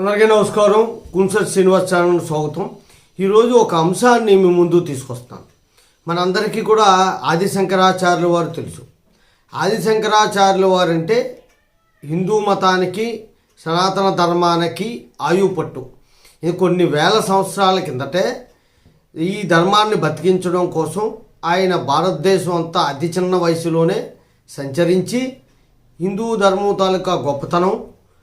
అందరికీ నమస్కారం. కున్సర్ శ్రీనివాస్ ఛానల్ స్వాగతం. ఈరోజు ఒక అంశాన్ని మీ ముందు తీసుకొస్తాను మనందరికీ కూడా ఆది శంకరాచార్యుల వారు తెలుసు. ఆది శంకరాచార్యుల వారు అంటే హిందూ మతానికి సనాతన ధర్మానికి ఆయుపట్టు ఇది కొన్ని వేల సంవత్సరాల కిందటే ఈ ధర్మాన్ని బతికించడం కోసం ఆయన భారతదేశం అంతా అతి చిన్న వయసులోనే సంచరించి హిందూ ధర్మం తాలూకా గొప్పతనం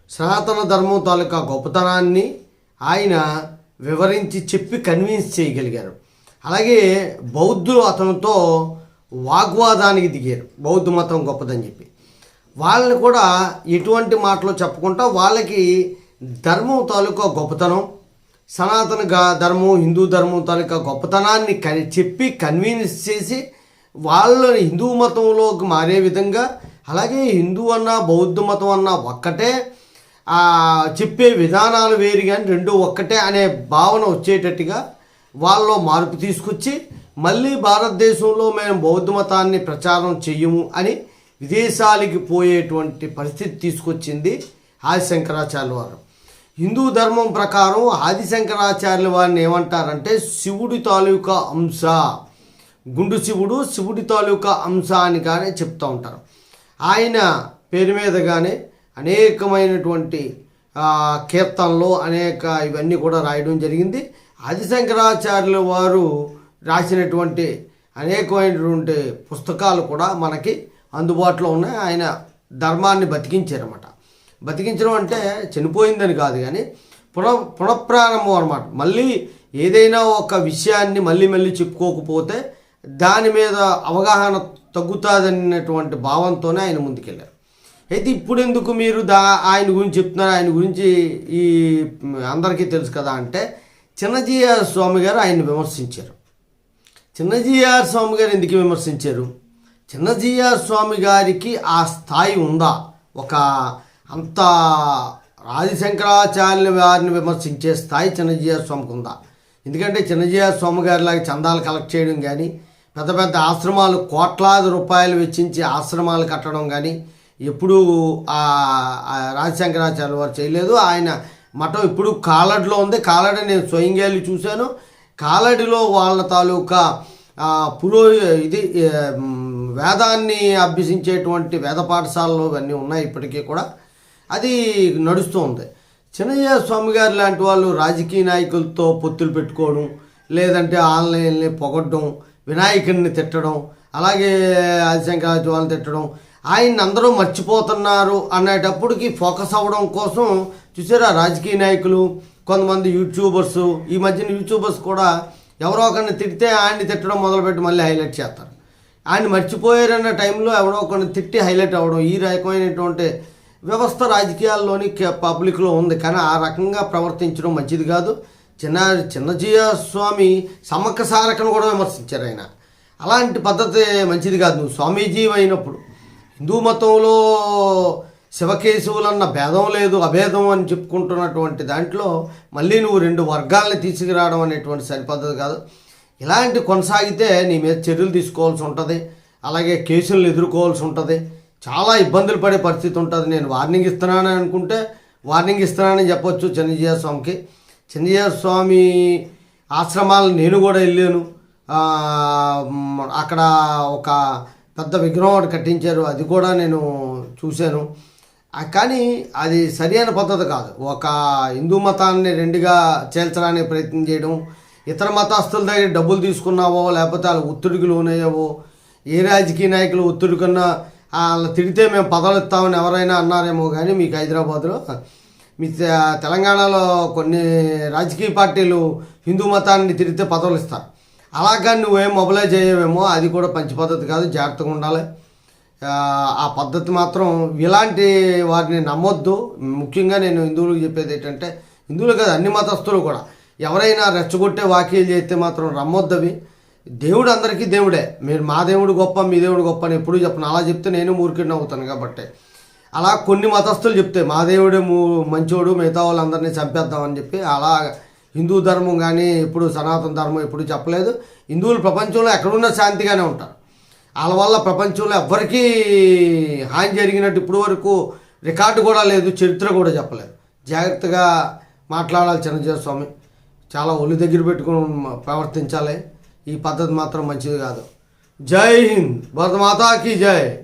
సనాతన ధర్మం తాలూకా గొప్పతనాన్ని ఆయన వివరించి చెప్పి కన్విన్స్ చేయగలిగారు. అలాగే బౌద్ధులు అతనితో వాగ్వాదానికి దిగారు. బౌద్ధ మతం గొప్పదని చెప్పి. వాళ్ళని కూడా ఎటువంటి మాటలు చెప్పకుండా వాళ్ళకి ధర్మం తాలూకా గొప్పతనం సనాతన ధర్మం హిందూ ధర్మం తాలూకా గొప్పతనాన్ని క చెప్పి కన్విన్స్ చేసి వాళ్ళని హిందూ మతంలోకి మారే విధంగా అలాగే హిందూ అన్న బౌద్ధ మతం అన్న ఒక్కటే చెప్పే విధానాలు వేరు కానీ రెండు ఒక్కటే అనే భావన వచ్చేటట్టుగా వాళ్ళలో మార్పు తీసుకొచ్చి మళ్ళీ భారతదేశంలో మేము బౌద్ధ మతాన్ని ప్రచారం చెయ్యము అని విదేశాలకి పోయేటువంటి పరిస్థితి తీసుకొచ్చింది ఆదిశంకరాచార్య వారు. హిందూ ధర్మం ప్రకారం ఆదిశంకరాచార్యుల వారిని ఏమంటారంటే శివుడి తాలూకా అంశ. గుండు శివుడు శివుడి తాలూకా అంశ అని కానీ చెప్తూ ఉంటారు. ఆయన పేరు మీదగానే అనేకమైనటువంటి కీర్తనలు అనేక ఇవన్నీ కూడా రాయడం జరిగింది. ఆదిశంకరాచార్యుల వారు రాసినటువంటి అనేకమైనటువంటి పుస్తకాలు కూడా మనకి అందుబాటులో ఉన్నాయి. ఆయన ధర్మాన్ని బతికించారన్నమాట. బతికించడం అంటే చనిపోయిందని కాదు కానీ పునః పునఃప్రారంభం అనమాట మళ్ళీ ఏదైనా ఒక విషయాన్ని మళ్ళీ మళ్ళీ చెప్పుకోకపోతే దాని మీద అవగాహన తగ్గుతుందన్నటువంటి భావంతోనే ఆయన ముందుకెళ్ళారు. అయితే ఇప్పుడు ఎందుకు మీరు దా ఆయన గురించి చెప్తున్నారు? ఆయన గురించి ఈ అందరికీ తెలుసు కదా అంటే చిన్నజీయ స్వామి గారు ఆయన విమర్శించారు. చిన్నజీఆర్ స్వామి గారు ఎందుకు విమర్శించారు? చిన్నజీఆర్ స్వామి గారికి ఆ స్థాయి ఉందా? ఒక అంత ఆదిశంకరాచార్యుల వారిని విమర్శించే స్థాయి చిన్నజీఆర్ స్వామికి ఉందా? ఎందుకంటే చిన్నజీఆర్ స్వామి గారిలాగా చందాలు కలెక్ట్ చేయడం కానీ పెద్ద పెద్ద ఆశ్రమాలు కోట్లాది రూపాయలు వెచ్చించి ఆశ్రమాలు కట్టడం కానీ ఎప్పుడూ ఆ రాజశంకరాచార్య వారు చేయలేదు. ఆయన మఠం ఇప్పుడు కాలడిలో ఉంది. కాలడి నేను స్వయంగా వెళ్ళి చూశాను. కాలడిలో వాళ్ళ తాలూకా పురో ఇది వేదాన్ని అభ్యసించేటువంటి వేద పాఠశాలలు ఇవన్నీ ఉన్నాయి ఇప్పటికీ కూడా. అది నడుస్తూ ఉంది. చిన్నయ్య స్వామి గారు లాంటి వాళ్ళు రాజకీయ నాయకులతో పొత్తులు పెట్టుకోవడం లేదంటే ఆన్లైన్ని పొగడ్డం వినాయకుడిని తిట్టడం అలాగే ఆదిశంకరాచార్య వాళ్ళని తిట్టడం ఆయన్ని అందరూ మర్చిపోతున్నారు అనేటప్పటికి ఫోకస్ అవ్వడం కోసం చూసారా రాజకీయ నాయకులు కొంతమంది యూట్యూబర్స్ ఈ మధ్యన యూట్యూబర్స్ కూడా ఎవరో ఒకరిని తిడితే ఆయన్ని తిట్టడం మొదలుపెట్టి మళ్ళీ హైలైట్ చేస్తారు. ఆయన మర్చిపోయారన్న టైంలో ఎవడో ఒకరిని తిట్టి హైలైట్ అవ్వడం ఈ రకమైనటువంటి వ్యవస్థ రాజకీయాల్లోని పబ్లిక్లో ఉంది. కానీ ఆ రకంగా ప్రవర్తించడం మంచిది కాదు. చిన్న చిన్నజీయ స్వామి సమ్మక్క సారకను కూడా విమర్శించారు ఆయన. అలాంటి పద్ధతి మంచిది కాదు. నువ్వు స్వామీజీ అయినప్పుడు హిందూ మతంలో శివకేశవులన్న భేదం లేదు అభేదం అని చెప్పుకుంటున్నటువంటి దాంట్లో మళ్ళీ నువ్వు రెండు వర్గాలని తీసుకురావడం అనేటువంటి సరిపద్ధతి కాదు. ఇలాంటి కొనసాగితే నీ మీద చర్యలు తీసుకోవాల్సి ఉంటుంది. అలాగే కేసులను ఎదుర్కోవాల్సి ఉంటుంది. చాలా ఇబ్బందులు పడే పరిస్థితి ఉంటుంది. నేను వార్నింగ్ ఇస్తున్నానని అనుకుంటే వార్నింగ్ ఇస్తున్నానని చెప్పొచ్చు చిన్నజీయ స్వామికి. చిన్నజీయ స్వామి ఆశ్రమాలు నేను కూడా వెళ్ళాను. అక్కడ ఒక పెద్ద విగ్రహం ఒకటి కట్టించారు. అది కూడా నేను చూశాను. కానీ అది సరైన పద్ధతి కాదు. ఒక హిందూ మతాన్ని రెండుగా చేల్చడానికి ప్రయత్నం చేయడం ఇతర మతస్థుల దగ్గర డబ్బులు తీసుకున్నావో లేకపోతే వాళ్ళ ఒత్తిడికి లోనయ్యావో ఏ రాజకీయ నాయకులు ఒత్తిడి కన్నా వాళ్ళని తిడితే మేము పదవులు ఇస్తామని ఎవరైనా అన్నారేమో కానీ మీకు హైదరాబాద్లో మీ తెలంగాణలో కొన్ని రాజకీయ పార్టీలు హిందూ మతాన్ని తిరిగితే పదవులు ఇస్తారు. అలాగా నువ్వేం మొబలైజ్ అయ్యేవేమో అది కూడా మంచి పద్ధతి కాదు జాగ్రత్తగా ఉండాలి. ఆ, పద్ధతి మాత్రం ఇలాంటి వారిని నమ్మొద్దు. ముఖ్యంగా నేను హిందువులకు చెప్పేది ఏంటంటే హిందువులు కాదు అన్ని మతస్థులు కూడా. ఎవరైనా రెచ్చగొట్టే వాక్యాలు చేస్తే మాత్రం నమ్మొద్దవి దేవుడు అందరికీ దేవుడే. మీరు మా దేవుడు గొప్ప మీ దేవుడు గొప్ప అని ఎప్పుడూ చెప్పను. అలా చెప్తే నేను మూర్ఖుడిని అవుతాను కాబట్టి. అలా కొన్ని మతస్థులు చెప్తే మా దేవుడే మంచోడు మిగతా వాళ్ళందరినీ చంపేద్దామని చెప్పి అలా హిందూ ధర్మం కానీ ఎప్పుడు సనాతన ధర్మం ఎప్పుడు చెప్పలేదు. హిందువులు ప్రపంచంలో ఎక్కడున్నా శాంతిగానే ఉంటారు. వాళ్ళ వల్ల ప్రపంచంలో ఎవ్వరికీ హాని జరిగినట్టు ఇప్పుడు వరకు రికార్డు కూడా లేదు చరిత్ర కూడా చెప్పలేదు. జాగ్రత్తగా మాట్లాడాలి చిరంజీవి స్వామి. చాలా ఒళ్ళు దగ్గర పెట్టుకుని ప్రవర్తించాలి. ఈ పద్ధతి మాత్రం మంచిది కాదు. జై హింద్. భరతమాతాకి జై.